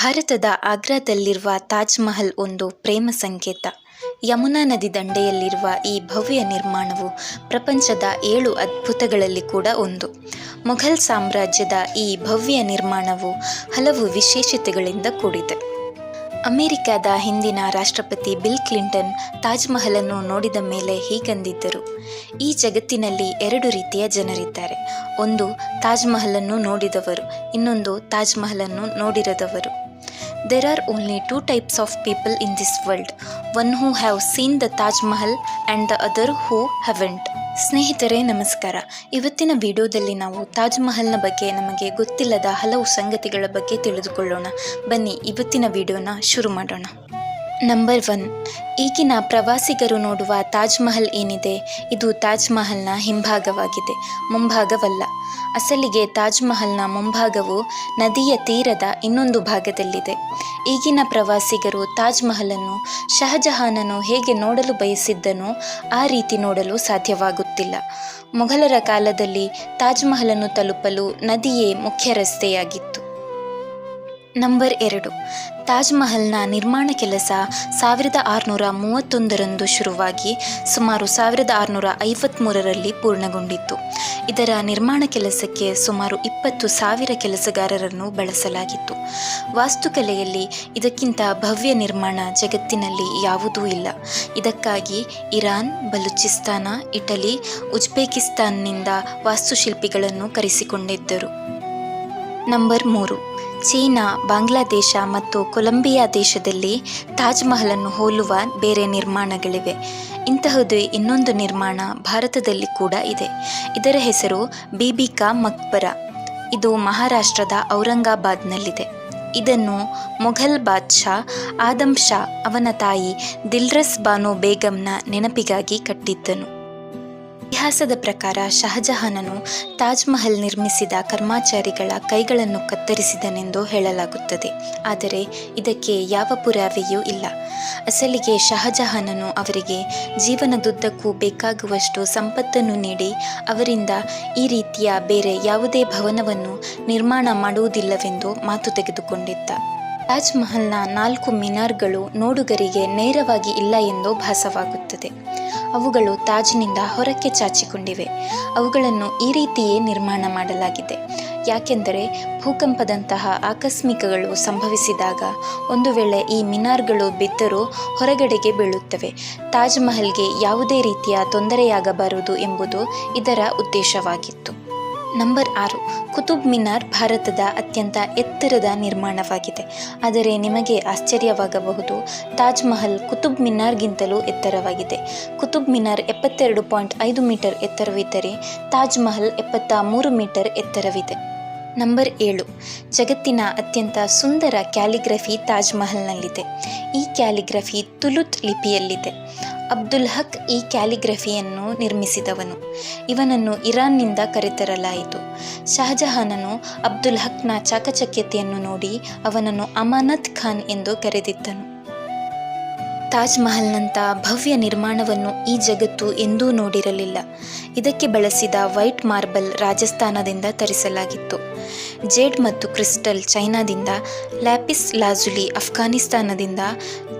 ಭಾರತದ ಆಗ್ರಾದಲ್ಲಿರುವ ತಾಜ್ ಮಹಲ್ ಒಂದು ಪ್ರೇಮ ಸಂಕೇತ. ಯಮುನಾ ನದಿ ದಂಡೆಯಲ್ಲಿರುವ ಈ ಭವ್ಯ ನಿರ್ಮಾಣವು ಪ್ರಪಂಚದ ಏಳು ಅದ್ಭುತಗಳಲ್ಲಿ ಕೂಡ ಒಂದು. ಮೊಘಲ್ ಸಾಮ್ರಾಜ್ಯದ ಈ ಭವ್ಯ ನಿರ್ಮಾಣವು ಹಲವು ವಿಶೇಷತೆಗಳಿಂದ ಕೂಡಿದೆ. ಅಮೆರಿಕದ ಹಿಂದಿನ ರಾಷ್ಟ್ರಪತಿ ಬಿಲ್ ಕ್ಲಿಂಟನ್ ತಾಜ್ ಮಹಲನ್ನು ನೋಡಿದ ಮೇಲೆ ಹೀಗಂದಿದ್ದರು, ಈ ಜಗತ್ತಿನಲ್ಲಿ ಎರಡು ರೀತಿಯ ಜನರಿದ್ದಾರೆ. ಒಂದು ತಾಜ್ ಮಹಲನ್ನು ನೋಡಿದವರು, ಇನ್ನೊಂದು ತಾಜ್ ಮಹಲನ್ನು ನೋಡಿರದವರು. There are only two types of people in this world. One who have seen the Taj Mahal and the other who haven't. ಸ್ನೇಹಿತರೆ, ನಮಸ್ಕಾರ. ಇವತ್ತಿನ ವಿಡಿಯೋದಲ್ಲಿ ನಾವು ತಾಜ್ ಮಹಲ್ನ ಬಗ್ಗೆ ನಮಗೆ ಗೊತ್ತಿಲ್ಲದ ಹಲವು ಸಂಗತಿಗಳ ಬಗ್ಗೆ ತಿಳಿದುಕೊಳ್ಳೋಣ. ಬನ್ನಿ, ಇವತ್ತಿನ ವಿಡಿಯೋನ ಶುರು ಮಾಡೋಣ. ನಂಬರ್ ಒನ್ ಈಗಿನ ಪ್ರವಾಸಿಗರು ನೋಡುವ ತಾಜ್ ಮಹಲ್ ಏನಿದೆ? ಇದು ತಾಜ್ ಮಹಲ್ನ ಹಿಂಭಾಗವಾಗಿದೆ, ಮುಂಭಾಗವಲ್ಲ. ಅಸಲಿಗೆ ತಾಜ್ ಮಹಲ್ನ ಮುಂಭಾಗವು ನದಿಯ ತೀರದ ಇನ್ನೊಂದು ಭಾಗದಲ್ಲಿದೆ. ಈಗಿನ ಪ್ರವಾಸಿಗರು ತಾಜ್ ಮಹಲನ್ನು ಶಹಜಹಾನನು ಹೇಗೆ ನೋಡಲು ಬಯಸಿದ್ದನೋ ಆ ರೀತಿ ನೋಡಲು ಸಾಧ್ಯವಾಗುತ್ತಿಲ್ಲ. ಮೊಘಲರ ಕಾಲದಲ್ಲಿ ತಾಜ್ ಮಹಲನ್ನು ತಲುಪಲು ನದಿಯೇ ಮುಖ್ಯ ರಸ್ತೆಯಾಗಿತ್ತು. ನಂಬರ್ ಎರಡು. ತಾಜ್ ಮಹಲ್ನ ನಿರ್ಮಾಣ ಕೆಲಸ ಸಾವಿರದ ಆರುನೂರ ಮೂವತ್ತೊಂದರಂದು ಶುರುವಾಗಿ ಸುಮಾರು ಸಾವಿರದ ಆರುನೂರ ಐವತ್ತ್ಮೂರರಲ್ಲಿ ಪೂರ್ಣಗೊಂಡಿತ್ತು. ಇದರ ನಿರ್ಮಾಣ ಕೆಲಸಕ್ಕೆ ಸುಮಾರು ಇಪ್ಪತ್ತು ಸಾವಿರ ಕೆಲಸಗಾರರನ್ನು ಬಳಸಲಾಗಿತ್ತು. ವಾಸ್ತುಕಲೆಯಲ್ಲಿ ಇದಕ್ಕಿಂತ ಭವ್ಯ ನಿರ್ಮಾಣ ಜಗತ್ತಿನಲ್ಲಿ ಯಾವುದೂ ಇಲ್ಲ. ಇದಕ್ಕಾಗಿ ಇರಾನ್, ಬಲೂಚಿಸ್ತಾನ, ಇಟಲಿ, ಉಜ್ಬೇಕಿಸ್ತಾನ್ನಿಂದ ವಾಸ್ತುಶಿಲ್ಪಿಗಳನ್ನು ಕರೆಸಿಕೊಂಡಿದ್ದರು. ನಂಬರ್ ಮೂರು. ಚೀನಾ, ಬಾಂಗ್ಲಾದೇಶ ಮತ್ತು ಕೊಲಂಬಿಯಾ ದೇಶದಲ್ಲಿ ತಾಜ್ ಮಹಲನ್ನು ಹೋಲುವ ಬೇರೆ ನಿರ್ಮಾಣಗಳಿವೆ. ಇಂತಹದೇ ಇನ್ನೊಂದು ನಿರ್ಮಾಣ ಭಾರತದಲ್ಲಿ ಕೂಡ ಇದೆ. ಇದರ ಹೆಸರು ಬೀಬಿಕಾ ಮಕ್ಬರ. ಇದು ಮಹಾರಾಷ್ಟ್ರದ ಔರಂಗಾಬಾದ್ನಲ್ಲಿದೆ. ಇದನ್ನು ಮೊಘಲ್ ಬಾದ್ಶಾ, ಆದಮ್ ಶಾ ಅವನ ತಾಯಿ ದಿಲ್ರಸ್ ಬಾನು ಬೇಗಂನ ನೆನಪಿಗಾಗಿ ಕಟ್ಟಿದ್ದನು. ಇತಿಹಾಸದ ಪ್ರಕಾರ ಶಹಜಹಾನನು ತಾಜ್ ಮಹಲ್ ನಿರ್ಮಿಸಿದ ಕರ್ಮಾಚಾರಿಗಳ ಕೈಗಳನ್ನು ಕತ್ತರಿಸಿದನೆಂದು ಹೇಳಲಾಗುತ್ತದೆ. ಆದರೆ ಇದಕ್ಕೆ ಯಾವ ಪುರಾವೆಯೂ ಇಲ್ಲ. ಅಸಲಿಗೆ ಶಹಜಹಾನನು ಅವರಿಗೆ ಜೀವನದುದ್ದಕ್ಕೂ ಬೇಕಾಗುವಷ್ಟು ಸಂಪತ್ತನ್ನು ನೀಡಿ, ಅವರಿಂದ ಈ ರೀತಿಯ ಬೇರೆ ಯಾವುದೇ ಭವನವನ್ನು ನಿರ್ಮಾಣ ಮಾಡುವುದಿಲ್ಲವೆಂದು ಮಾತು ತೆಗೆದುಕೊಂಡಿದ್ದ. ತಾಜ್ ಮಹಲ್ನ ನಾಲ್ಕು ಮಿನಾರ್ಗಳು ನೋಡುಗರಿಗೆ ನೇರವಾಗಿ ಇಲ್ಲ ಎಂದು ಭಾಸವಾಗುತ್ತದೆ. ಅವುಗಳು ತಾಜ್ನಿಂದ ಹೊರಕ್ಕೆ ಚಾಚಿಕೊಂಡಿವೆ. ಅವುಗಳನ್ನು ಈ ರೀತಿಯೇ ನಿರ್ಮಾಣ ಮಾಡಲಾಗಿದೆ. ಯಾಕೆಂದರೆ ಭೂಕಂಪದಂತಹ ಆಕಸ್ಮಿಕಗಳು ಸಂಭವಿಸಿದಾಗ ಒಂದು ವೇಳೆ ಈ ಮಿನಾರ್ಗಳು ಬಿದ್ದರೂ ಹೊರಗಡೆಗೆ ಬೀಳುತ್ತವೆ. ತಾಜ್ ಮಹಲ್ಗೆ ಯಾವುದೇ ರೀತಿಯ ತೊಂದರೆಯಾಗಬಾರದು ಎಂಬುದು ಇದರ ಉದ್ದೇಶವಾಗಿತ್ತು. ನಂಬರ್ ಆರು, ಕುತುಬ್ ಮಿನಾರ್ ಭಾರತದ ಅತ್ಯಂತ ಎತ್ತರದ ನಿರ್ಮಾಣವಾಗಿದೆ. ಆದರೆ ನಿಮಗೆ ಆಶ್ಚರ್ಯವಾಗಬಹುದು, ತಾಜ್ ಮಹಲ್ ಕುತುಬ್ ಮಿನಾರ್ಗಿಂತಲೂ ಎತ್ತರವಾಗಿದೆ. ಕುತುಬ್ ಮಿನಾರ್ ಎಪ್ಪತ್ತೆರಡು ಪಾಯಿಂಟ್ ಐದು ಮೀಟರ್ ಎತ್ತರವಿದ್ದರೆ ತಾಜ್ ಮಹಲ್ ಎಪ್ಪತ್ತ ಮೂರು ಮೀಟರ್ ಎತ್ತರವಿದೆ. ನಂಬರ್ ಏಳು, ಜಗತ್ತಿನ ಅತ್ಯಂತ ಸುಂದರ ಕ್ಯಾಲಿಗ್ರಫಿ ತಾಜ್ ಮಹಲ್ನಲ್ಲಿದೆ. ಈ ಕ್ಯಾಲಿಗ್ರಫಿ ತುಲುತ್ ಲಿಪಿಯಲ್ಲಿದೆ. ಅಬ್ದುಲ್ ಹಕ್ ಈ ಕ್ಯಾಲಿಗ್ರಫಿಯನ್ನು ನಿರ್ಮಿಸಿದವನು. ಇವನನ್ನು ಇರಾನ್ನಿಂದ ಕರೆತರಲಾಯಿತು. ಶಹಜಹಾನನು ಅಬ್ದುಲ್ ಹಕ್ನ ಚಾಕಚಕ್ಯತೆಯನ್ನು ನೋಡಿ ಅವನನ್ನು ಅಮಾನತ್ ಖಾನ್ ಎಂದು ಕರೆದಿದ್ದನು. ತಾಜ್ ಮಹಲ್ನಂಥ ಭವ್ಯ ನಿರ್ಮಾಣವನ್ನು ಈ ಜಗತ್ತು ಎಂದೂ ನೋಡಿರಲಿಲ್ಲ. ಇದಕ್ಕೆ ಬಳಸಿದ ವೈಟ್ ಮಾರ್ಬಲ್ ರಾಜಸ್ಥಾನದಿಂದ ತರಿಸಲಾಗಿತ್ತು. ಜೇಡ್ ಮತ್ತು ಕ್ರಿಸ್ಟಲ್ ಚೈನಾದಿಂದ, ಲ್ಯಾಪಿಸ್ ಲಾಜುಲಿ ಅಫ್ಘಾನಿಸ್ತಾನದಿಂದ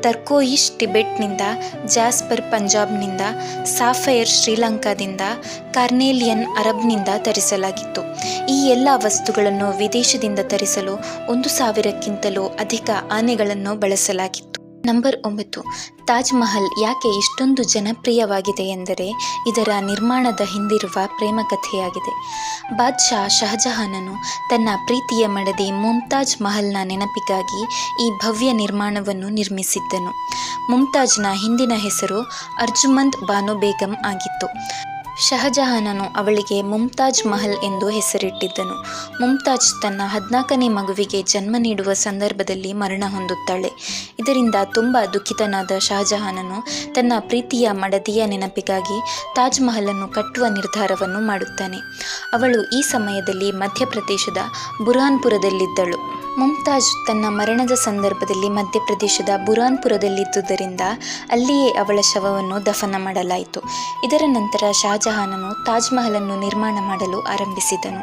ತರ್ಕೋಯಿಶ್ ಟಿಬೆಟ್ನಿಂದ, ಜಾಸ್ಪರ್ ಪಂಜಾಬ್ನಿಂದ, ಸಾಫೈರ್ ಶ್ರೀಲಂಕಾದಿಂದ, ಕಾರ್ನೇಲಿಯನ್ ಅರಬ್ನಿಂದ ತರಿಸಲಾಗಿತ್ತು. ಈ ಎಲ್ಲ ವಸ್ತುಗಳನ್ನು ವಿದೇಶದಿಂದ ತರಿಸಲು ಒಂದು ಸಾವಿರಕ್ಕಿಂತಲೂ ಅಧಿಕ ಆನೆಗಳನ್ನು ಬಳಸಲಾಗಿತ್ತು. ನಂಬರ್ ಒಂಬತ್ತು. ತಾಜ್ ಮಹಲ್ ಯಾಕೆ ಇಷ್ಟೊಂದು ಜನಪ್ರಿಯವಾಗಿದೆ ಎಂದರೆ ಇದರ ನಿರ್ಮಾಣದ ಹಿಂದಿರುವ ಪ್ರೇಮ ಕಥೆಯಾಗಿದೆ ಬಾದ್ಶಾ ಶಹಜಹಾನನು ತನ್ನ ಪ್ರೀತಿಯ ಮಡದಿ ಮುಮ್ತಾಜ್ ಮಹಲ್ನ ನೆನಪಿಗಾಗಿ ಈ ಭವ್ಯ ನಿರ್ಮಾಣವನ್ನು ನಿರ್ಮಿಸಿದ್ದನು. ಮುಮ್ತಾಜ್ನ ಹಿಂದಿನ ಹೆಸರು ಅರ್ಜುಮಂದ್ ಬಾನು ಬೇಗಂ ಆಗಿತ್ತು. ಶಹಜಹಾನನು ಅವಳಿಗೆ ಮುಮ್ತಾಜ್ ಮಹಲ್ ಎಂದು ಹೆಸರಿಟ್ಟಿದ್ದನು. ಮುಮ್ತಾಜ್ ತನ್ನ ಹದಿನಾಲ್ಕನೇ ಮಗುವಿಗೆ ಜನ್ಮ ನೀಡುವ ಸಂದರ್ಭದಲ್ಲಿ ಮರಣ ಹೊಂದುತ್ತಾಳೆ. ಇದರಿಂದ ತುಂಬ ದುಃಖಿತನಾದ ಶಹಜಹಾನನು ತನ್ನ ಪ್ರೀತಿಯ ಮಡದಿಯ ನೆನಪಿಗಾಗಿ ತಾಜ್ ಮಹಲನ್ನು ಕಟ್ಟುವ ನಿರ್ಧಾರವನ್ನು ಮಾಡುತ್ತಾನೆ. ಅವಳು ಈ ಸಮಯದಲ್ಲಿ ಮಧ್ಯಪ್ರದೇಶದ ಬುರಾನ್ಪುರದಲ್ಲಿದ್ದಳು ಮುಮ್ತಾಜ್ ತನ್ನ ಮರಣದ ಸಂದರ್ಭದಲ್ಲಿ ಮಧ್ಯಪ್ರದೇಶದ ಬುರಾನ್ಪುರದಲ್ಲಿದ್ದುದರಿಂದ ಅಲ್ಲಿಯೇ ಅವಳ ಶವವನ್ನು ದಫನ ಮಾಡಲಾಯಿತು. ಇದರ ನಂತರ ಶಾಜಹಾನನು ತಾಜ್ ಮಹಲನ್ನು ನಿರ್ಮಾಣ ಮಾಡಲು ಆರಂಭಿಸಿದನು.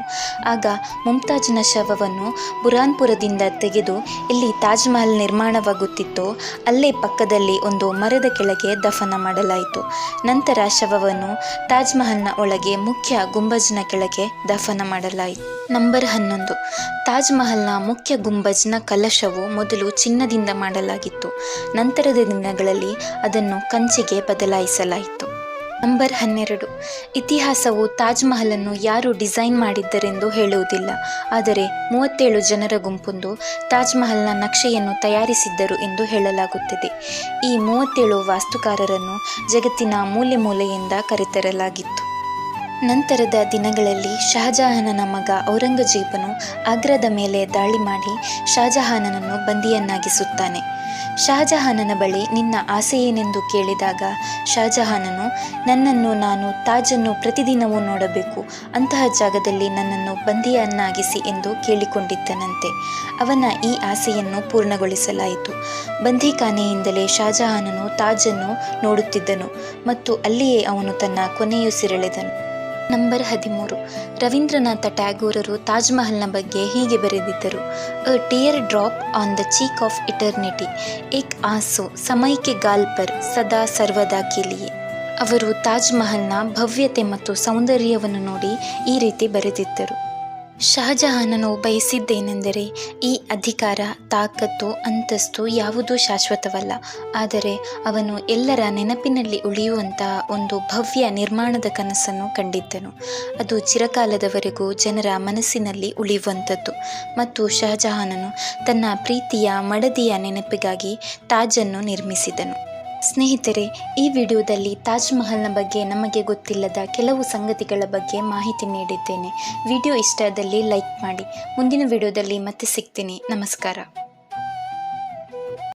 ಆಗ ಮುಮ್ತಾಜ್ನ ಶವವನ್ನು ಬುರಾನ್ಪುರದಿಂದ ತೆಗೆದು ಇಲ್ಲಿ ತಾಜ್ ಮಹಲ್ ನಿರ್ಮಾಣವಾಗುತ್ತಿತ್ತೋ. ಅಲ್ಲೇ ಪಕ್ಕದಲ್ಲಿ ಒಂದು ಮರದ ಕೆಳಗೆ ದಫನ ಮಾಡಲಾಯಿತು. ನಂತರ ಶವವನ್ನು ತಾಜ್ ಮಹಲ್ನ ಒಳಗೆ ಮುಖ್ಯ ಗುಂಬಜ್ನ ಕೆಳಗೆ ದಫನ ಮಾಡಲಾಯಿತು. ನಂಬರ್ ಹನ್ನೊಂದು. ತಾಜ್ ಮಹಲ್ನ ಮುಖ್ಯ ಗುಂಬಜ್ನ ಕಲಶವು ಮೊದಲು ಚಿನ್ನದಿಂದ ಮಾಡಲಾಗಿತ್ತು. ನಂತರದ ದಿನಗಳಲ್ಲಿ ಅದನ್ನು ಕಂಚಿಗೆ ಬದಲಾಯಿಸಲಾಯಿತು. ನಂಬರ್ ಹನ್ನೆರಡು. ಇತಿಹಾಸವು ತಾಜ್ ಮಹಲನ್ನು ಯಾರು ಡಿಸೈನ್ ಮಾಡಿದ್ದರೆಂದು ಹೇಳುವುದಿಲ್ಲ. ಆದರೆ ಮೂವತ್ತೇಳು ಜನರ ಗುಂಪೊಂದು ತಾಜ್ ಮಹಲ್ನ ನಕ್ಷೆಯನ್ನು ತಯಾರಿಸಿದ್ದರು ಎಂದು ಹೇಳಲಾಗುತ್ತದೆ. ಈ ಮೂವತ್ತೇಳು ವಾಸ್ತುಕಾರರನ್ನು ಜಗತ್ತಿನ ಮೂಲೆ ಮೂಲೆಯಿಂದ ಕರೆತರಲಾಗಿತ್ತು. ನಂತರದ ದಿನಗಳಲ್ಲಿ ಶಹಜಹಾನನ ಮಗ ಔರಂಗಜೇಬನು ಆಗ್ರಾದ ಮೇಲೆ ದಾಳಿ ಮಾಡಿ ಶಹಜಹಾನನನ್ನು ಬಂದಿಯನ್ನಾಗಿಸುತ್ತಾನೆ. ಶಹಜಹಾನನ ಬಳಿ ನಿನ್ನ ಆಸೆ ಏನೆಂದು ಕೇಳಿದಾಗ ಶಹಜಹಾನನು ನನ್ನನ್ನು ನಾನು ತಾಜನ್ನು ಪ್ರತಿದಿನವೂ ನೋಡಬೇಕು. ಅಂತಹ ಜಾಗದಲ್ಲಿ ನನ್ನನ್ನು ಬಂದಿಯನ್ನಾಗಿಸಿ ಎಂದು ಕೇಳಿಕೊಂಡಿದ್ದನಂತೆ. ಅವನ ಈ ಆಸೆಯನ್ನು ಪೂರ್ಣಗೊಳಿಸಲಾಯಿತು. ಬಂದಿಖಾನೆಯಿಂದಲೇ ಶಹಜಹಾನನು ತಾಜನ್ನು ನೋಡುತ್ತಿದ್ದನು ಮತ್ತು ಅಲ್ಲಿಯೇ ಅವನು ತನ್ನ ಕೊನೆಯುಸಿರೆಳೆದನು ನಂಬರ್ ಹದಿಮೂರು. ರವೀಂದ್ರನಾಥ ಟ್ಯಾಗೋರರು ತಾಜ್ ಮಹಲ್ನ ಬಗ್ಗೆ ಹೀಗೆ ಬರೆದಿದ್ದರು, a tear drop on the cheek of eternity, ಏಕ್ ಆಸೋ, ಸಮಯಕ್ಕೆ ಗಾಲ್ಪರ್ ಸದಾ ಸರ್ವದಾ ಕೇಲಿಯೇ. ಅವರು ತಾಜ್ ಮಹಲ್ನ ಭವ್ಯತೆ ಮತ್ತು ಸೌಂದರ್ಯವನ್ನು ನೋಡಿ ಈ ರೀತಿ ಬರೆದಿದ್ದರು. ಶಹಜಹಾನನು ಬಯಸಿದ್ದೇನೆಂದರೆ ಈ ಅಧಿಕಾರ, ತಾಕತ್ತು, ಅಂತಸ್ತು ಯಾವುದೂ ಶಾಶ್ವತವಲ್ಲ. ಆದರೆ ಅವನು ಎಲ್ಲರ ನೆನಪಿನಲ್ಲಿ ಉಳಿಯುವಂತಹ ಒಂದು ಭವ್ಯ ನಿರ್ಮಾಣದ ಕನಸನ್ನು ಕಂಡಿದ್ದನು. ಅದು ಚಿರಕಾಲದವರೆಗೂ ಜನರ ಮನಸ್ಸಿನಲ್ಲಿ ಉಳಿಯುವಂಥದ್ದು. ಮತ್ತು ಶಹಜಹಾನನು ತನ್ನ ಪ್ರೀತಿಯ ಮಡದಿಯ ನೆನಪಿಗಾಗಿ ತಾಜನ್ನು ನಿರ್ಮಿಸಿದನು. ಸ್ನೇಹಿತರೆ, ಈ ವಿಡಿಯೋದಲ್ಲಿ ತಾಜ್ ಮಹಲ್ನ ಬಗ್ಗೆ ನಮಗೆ ಗೊತ್ತಿಲ್ಲದ ಕೆಲವು ಸಂಗತಿಗಳ ಬಗ್ಗೆ ಮಾಹಿತಿ ನೀಡಿದ್ದೇನೆ. ವಿಡಿಯೋ ಇಷ್ಟದಲ್ಲಿ ಲೈಕ್ ಮಾಡಿ. ಮುಂದಿನ ವಿಡಿಯೋದಲ್ಲಿ ಮತ್ತೆ ಸಿಗ್ತೀನಿ. ನಮಸ್ಕಾರ.